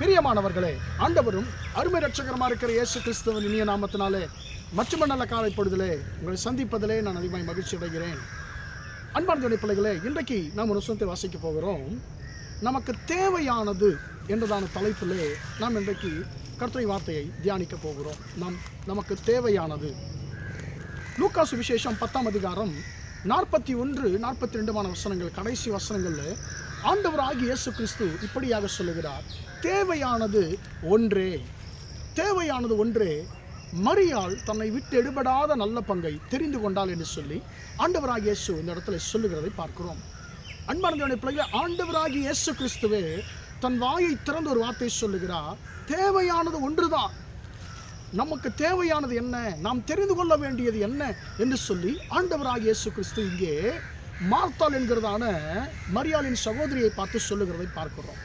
பிரியமானவர்களே ஆண்டவரும் அருமை ரட்சகரமாக இருக்கிற இயேசு கிறிஸ்துவின் இனிய நாமத்தினாலே மற்றும் நல்ல காலை பொழுதிலே உங்களை சந்திப்பதிலே நான் அதிகமாக மகிழ்ச்சி அடைகிறேன். அன்பார்ந்த பிள்ளைகளே இன்றைக்கு நாம் ஒரு விஷயத்தை வாசிக்க போகிறோம். நமக்கு தேவையானது என்றதான தலைப்பிலே நாம் இன்றைக்கு கர்த்தரை வார்த்தையை தியானிக்க போகிறோம். நாம் நமக்கு தேவையானது. லூக்காசு விசேஷம் பத்தாம் அதிகாரம் நாற்பத்தி ஒன்று நாற்பத்தி ரெண்டுமான வசனங்கள் கடைசி வசனங்களில் ஆண்டவர் ஆகிய இயேசு கிறிஸ்து இப்படியாக சொல்லுகிறார். தேவையானது ஒன்றே. தேவையானது ஒன்றே. மரியாள் தன்னை விட்டு எடுபடாத நல்ல பங்கை தெரிந்து கொண்டாள் என்று சொல்லி ஆண்டவராக இயேசு இந்த இடத்துல சொல்லுகிறதை பார்க்கிறோம். அன்பார்ந்த பிள்ளைகளை ஆண்டவராகி இயேசு கிறிஸ்துவே தன் வாயை திறந்து ஒரு வார்த்தை சொல்லுகிறார். தேவையானது ஒன்றுதான். நமக்கு தேவையானது என்ன? நாம் தெரிந்து கொள்ள வேண்டியது என்ன? என்று சொல்லி ஆண்டவராக இயேசு கிறிஸ்து இங்கே மார்த்தாள் என்கிறதான மரியாளின் சகோதரியை பார்த்து சொல்லுகிறதை பார்க்கிறோம்.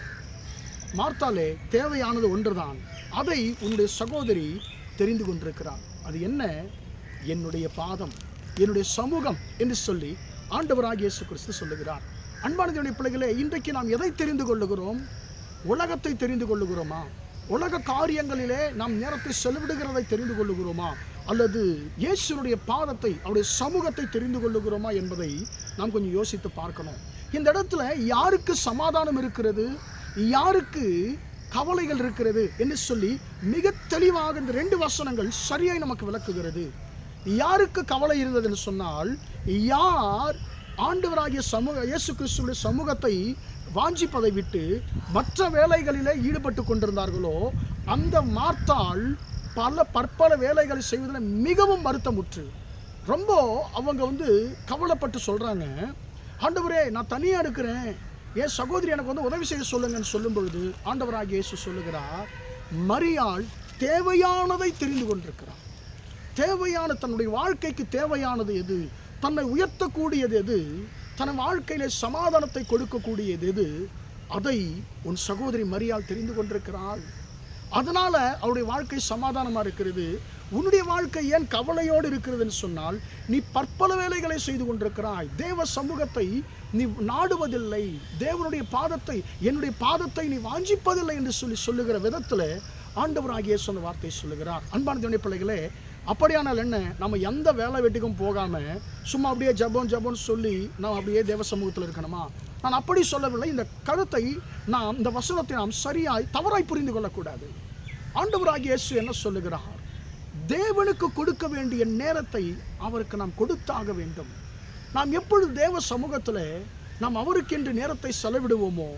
மார்த்தாலே தேவையானது ஒன்றுதான். அதை உன்னுடைய சகோதரி தெரிந்து கொண்டிருக்கிறார். அது என்ன? என்னுடைய பாதம் என்னுடைய சமூகம் என்று சொல்லி ஆண்டவராக இயேசு கிறிஸ்து சொல்லுகிறார் அன்பானதனுடைய பிள்ளைகளே இன்றைக்கு நாம் எதை தெரிந்து கொள்ளுகிறோம்? உலகத்தை தெரிந்து கொள்ளுகிறோமா? உலக காரியங்களிலே நாம் நேரத்தை செலவிடுகிறதை தெரிந்து கொள்ளுகிறோமா? அல்லது இயேசுனுடைய பாதத்தை அவருடைய சமூகத்தை தெரிந்து கொள்ளுகிறோமா என்பதை நாம் கொஞ்சம் யோசித்து பார்க்கணும். இந்த இடத்துல யாருக்கு சமாதானம் இருக்கிறது? யாருக்கு கவலைகள் இருக்கிறது? என்று சொல்லி மிக தெளிவாக இந்த ரெண்டு வசனங்கள் சரியாய் நமக்கு விளக்குகிறது. யாருக்கு கவலை இருந்ததுன்னு சொன்னால் யார் ஆண்டவராகிய சமூக இயேசு கிறிஸ்துடைய சமூகத்தை வாஞ்சிப்பதை விட்டு மற்ற வேலைகளிலே ஈடுபட்டு கொண்டிருந்தார்களோ அந்த மார்த்தாள் பல பற்பல வேலைகளை செய்வதில் மிகவும் வருத்தமுற்று. ரொம்ப அவங்க வந்து கவலைப்பட்டு சொல்கிறாங்க ஆண்டவரே நான் தனியாக இருக்கிறேன். என் சகோதரி எனக்கு வந்து உதவி செய்ய சொல்லுங்கன்னு சொல்லும் பொழுது ஆண்டவராக இயேசு சொல்லுகிறார் மரியாள் தேவையானதை தெரிந்து கொண்டிருக்கிறார் தேவையான தன்னுடைய வாழ்க்கைக்கு தேவையானது எது? தன்னை உயர்த்தக்கூடியது எது? தன் வாழ்க்கையிலே சமாதானத்தை கொடுக்கக்கூடியது எது? அதை உன் சகோதரி மரியால் தெரிந்து கொண்டிருக்கிறாள். அதனால அவருடைய வாழ்க்கை சமாதானமாக இருக்கிறது. உன்னுடைய வாழ்க்கை ஏன் கவலையோடு இருக்கிறதுன்னு சொன்னால் நீ பற்பல வேலைகளை செய்து கொண்டிருக்கிறாய். தேவ சமூகத்தை நீ நாடுவதில்லை. தேவனுடைய பாதத்தை என்னுடைய பாதத்தை நீ வாஞ்சிப்பதில்லை என்று சொல்லி சொல்லுகிற விதத்தில் ஆண்டவராகிய சொன்ன அந்த வார்த்தை சொல்லுகிறார். அன்பான தேவனுடைய பிள்ளைகளே அப்படியானால் என்ன? நம்ம எந்த வேலை வெட்டிக்கும் போகாமல் சும்மா அப்படியே ஜபம் ஜபம்னு சொல்லி நாம் அப்படியே தேவ சமூகத்தில் இருக்கணுமா? நான் அப்படி சொல்லவில்லை. இந்த கருத்தை நாம் இந்த வசனத்தை நாம் சரியாய் தவறாய் புரிந்து கொள்ளக்கூடாது. ஆண்டவராகிய இயேசு என்ன சொல்லுகிறார்? தேவனுக்கு கொடுக்க வேண்டிய நேரத்தை அவருக்கு நாம் கொடுத்தாக வேண்டும். நாம் எப்பொழுது தேவ சமூகத்தில் நாம் அவருக்கென்று நேரத்தை செலவிடுவோமோ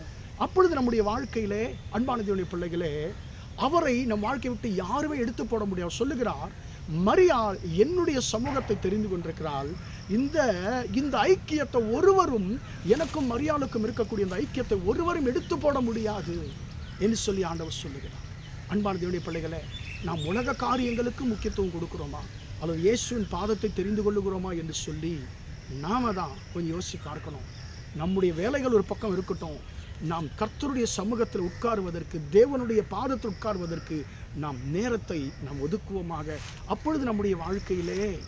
அப்பொழுது நம்முடைய வாழ்க்கையிலே அன்பானதியுடைய பிள்ளைகளே அவரை நம் வாழ்க்கையை விட்டு யாருமே எடுத்து போட முடியாது. சொல்லுகிறார் மரியாள் என்னுடைய சமூகத்தை தெரிந்து கொண்டிருக்கிறாள். இந்த இந்த ஐக்கியத்தை ஒருவரும் எனக்கும் மரியாளுக்கும் இருக்கக்கூடிய இந்த ஐக்கியத்தை ஒருவரும் எடுத்து போட முடியாது என்று சொல்லி ஆண்டவர் சொல்லுகிறார். அன்பான தேவனுடைய பிள்ளைகளை நாம் உலக காரியங்களுக்கு முக்கியத்துவம் கொடுக்குறோமா? அல்லது இயேசுவின் பாதத்தை தெரிந்து கொள்ளுகிறோமா என்று சொல்லி நாம தான் கொஞ்சம் யோசிச்சு பார்க்கணும். நம்முடைய வேலைகள் ஒரு பக்கம் இருக்கட்டும் நாம் கர்த்தருடைய சமூகத்தில் உட்காருவதற்கு தேவனுடைய பாதத்தில் உட்காருவதற்கு நாம் நேரத்தை நாம் ஒதுக்குவோமாக. அப்பொழுது நம்முடைய வாழ்க்கையிலே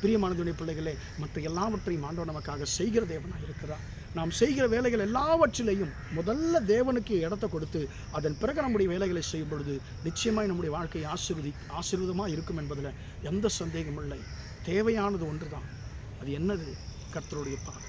பிரியமானதுடைய பிள்ளைகளே மற்ற எல்லாவற்றையும் ஆண்டவர் நமக்காக செய்கிற தேவனாக இருக்கிறார். நாம் செய்கிற வேலைகள் எல்லாவற்றிலையும் முதல்ல தேவனுக்கு இடத்தை கொடுத்து அதன் பிறகு நம்முடைய வேலைகளை செய்யும் பொழுது நிச்சயமாய் நம்முடைய வாழ்க்கை ஆசீர்வதி ஆசீர்வாதமாக இருக்கும் என்பதில் எந்த சந்தேகமும் இல்லை. தேவையானது ஒன்று தான் அது என்னது? கர்த்தருடைய பாதம்.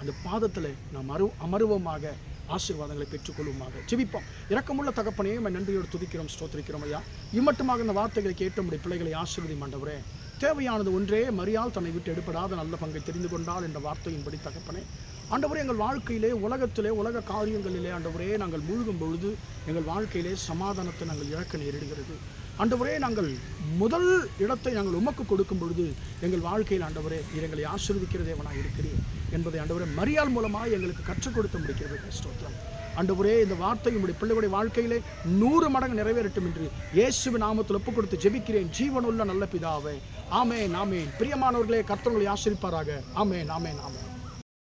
அந்த பாதத்தில் நாம் அரு அமருவமாக ஆசீர்வாதங்களை பெற்றுக்கொள்வோமாக ஜெபிப்போம். இரக்கமுள்ள தகப்பனையும் நம்ம நன்றியோடு துதிக்கிறோம் ஸ்தோத்திரிக்கிறோம் ஐயா. இம்மட்டுமாக இந்த வார்த்தைகளை கேட்டு நம்முடைய பிள்ளைகளை ஆசீர்வதி மாண்டவரே தேவையானது ஒன்றே மரியால் தன்னை விட்டு எடுப்படாத நல்ல பங்கை தெரிந்து கொண்டால் என்ற வார்த்தையின்படி தகப்பனே. ஆண்டவரே எங்கள் வாழ்க்கையிலே உலகத்திலே உலக காரியங்களிலே ஆண்டவரே நாங்கள் மூழ்கும் பொழுது எங்கள் வாழ்க்கையிலே சமாதானத்தை நாங்கள் இழக்க நேரிடுகிறது. ஆண்டவரே நாங்கள் முதல் இடத்தை நாங்கள் உமக்கு கொடுக்கும் பொழுது எங்கள் வாழ்க்கையில் ஆண்டவரே எங்களை ஆசிர்வதிக்கிறதேவனாக இருக்கிறேன் என்பதை ஆண்டவரே மரியாள் மூலமாக எங்களுக்கு கற்றுக் கொடுத்து முடிக்கிறது. ஸ்தோத்திரம். ஆண்டவரே இந்த வார்த்தை உங்களுடைய பிள்ளைகளுடைய வாழ்க்கையிலே நூறு மடங்கு நிறைவேறட்டும் என்று இயேசுவின் நாமத்தில் ஒப்புக் கொடுத்து ஜெபிக்கிறேன். ஜீவனுள்ள நல்ல பிதாவே. ஆமே நாமே பிரியமானவர்களே கர்த்தவங்களை ஆசிரிப்பாராக. ஆமே நாமே நாமே